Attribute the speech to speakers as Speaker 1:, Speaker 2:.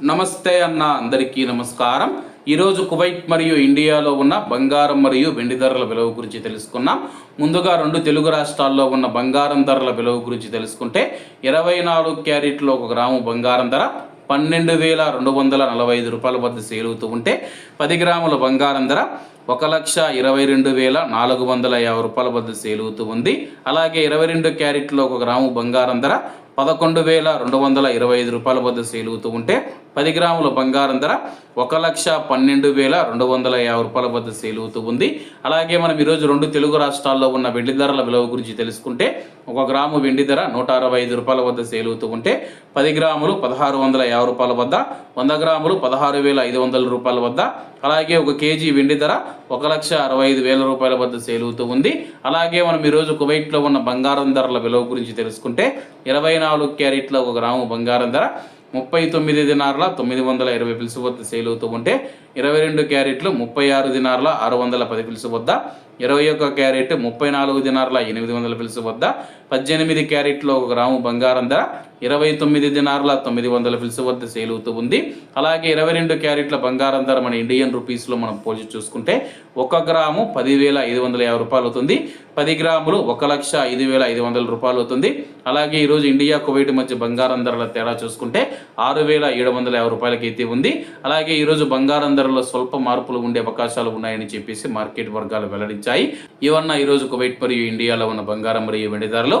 Speaker 1: నమస్తే అన్న అందరికీ నమస్కారం. ఈరోజు కువైట్ మరియు ఇండియాలో ఉన్న బంగారం మరియు వెండి ధరల విలువ గురించి తెలుసుకున్నాం ముందుగా రెండు తెలుగు రాష్ట్రాల్లో ఉన్న బంగారం ధరల విలువ గురించి తెలుసుకుంటే ఇరవై నాలుగు క్యారెట్లో ఒక గ్రాము బంగారం ధర పన్నెండు వేల రెండు వందల నలభై ఐదు రూపాయల వద్ద సేల్ అవుతూ ఉంటే పది గ్రాముల బంగారం ధర ఒక లక్ష ఇరవై రెండు వేల నాలుగు వందల యాభై రూపాయల వద్ద సేల్ అవుతూ ఉంది. అలాగే ఇరవై రెండు క్యారెట్లో ఒక గ్రాము బంగారం ధర పదకొండు వేల రెండు వందల ఇరవై ఐదు రూపాయల వద్ద సేల్ అవుతూ ఉంటే పది గ్రాముల బంగారం ధర ఒక లక్ష పన్నెండు వేల రెండు వందల యాభై రూపాయల వద్ద సేల్ అవుతూ ఉంది. అలాగే మనం ఈరోజు రెండు తెలుగు రాష్ట్రాల్లో ఉన్న వెండి ధరల విలువ గురించి తెలుసుకుంటే ఒక గ్రాము వెండి ధర నూట అరవై ఐదు రూపాయల వద్ద సేల్ అవుతూ ఉంటే పది గ్రాములు పదహారు వందల యాభై రూపాయల వద్ద వంద గ్రాములు పదహారు వేల ఐదు వందల రూపాయల వద్ద అలాగే ఒక కేజీ వెండి ధర ఒక లక్ష అరవై ఐదు వేల రూపాయల వద్ద సేల్ అవుతూ ఉంది. అలాగే మనం ఈరోజు కువైట్లో ఉన్న బంగారం ధరల విలువ గురించి తెలుసుకుంటే ఇరవై నాలుగు క్యారెట్ల ఒక గ్రాము బంగారం ధర ముప్పై తొమ్మిది దినార్ల తొమ్మిది వందల ఇరవై పిలుసు వద్ద సేల్ అవుతూ ఉంటే ఇరవై రెండు క్యారెట్లు ముప్పై ఆరు దినార్ల ఆరు వందల పది పిలుసు వద్ద ఇరవై ఒక్క క్యారెట్ ముప్పై నాలుగు దినార్ల ఎనిమిది వందల పిలుసు వద్ద పద్దెనిమిది క్యారెట్లు ఒక గ్రాము బంగారం ధర ఇరవై తొమ్మిది దినార్ల తొమ్మిది వందల ఫిల్స్ వద్ద సేల్ అవుతూ ఉంది. అలాగే ఇరవై రెండు క్యారెట్ల బంగారం ధర మన ఇండియన్ రూపీస్లో మనం పోల్చి చూసుకుంటే ఒక గ్రాము పదివేల ఐదు వందల యాభై రూపాయలు అవుతుంది. పది గ్రాములు ఒక లక్ష ఐదు వేల ఐదు వందల రూపాయలు అవుతుంది. అలాగే ఈరోజు ఇండియా కువైట్ మధ్య బంగారం ధరల తేడా చూసుకుంటే ఆరు వేల ఏడు వందల యాభై రూపాయలకి అయితే ఉంది. అలాగే ఈరోజు బంగారం ధరలో స్వల్ప మార్పులు ఉండే అవకాశాలు ఉన్నాయని చెప్పేసి మార్కెట్ వర్గాలు వెల్లడించాయి. ఇవన్న ఈరోజు కువైట్ మరియు ఇండియాలో ఉన్న బంగారం మరియు వెండి ధరలు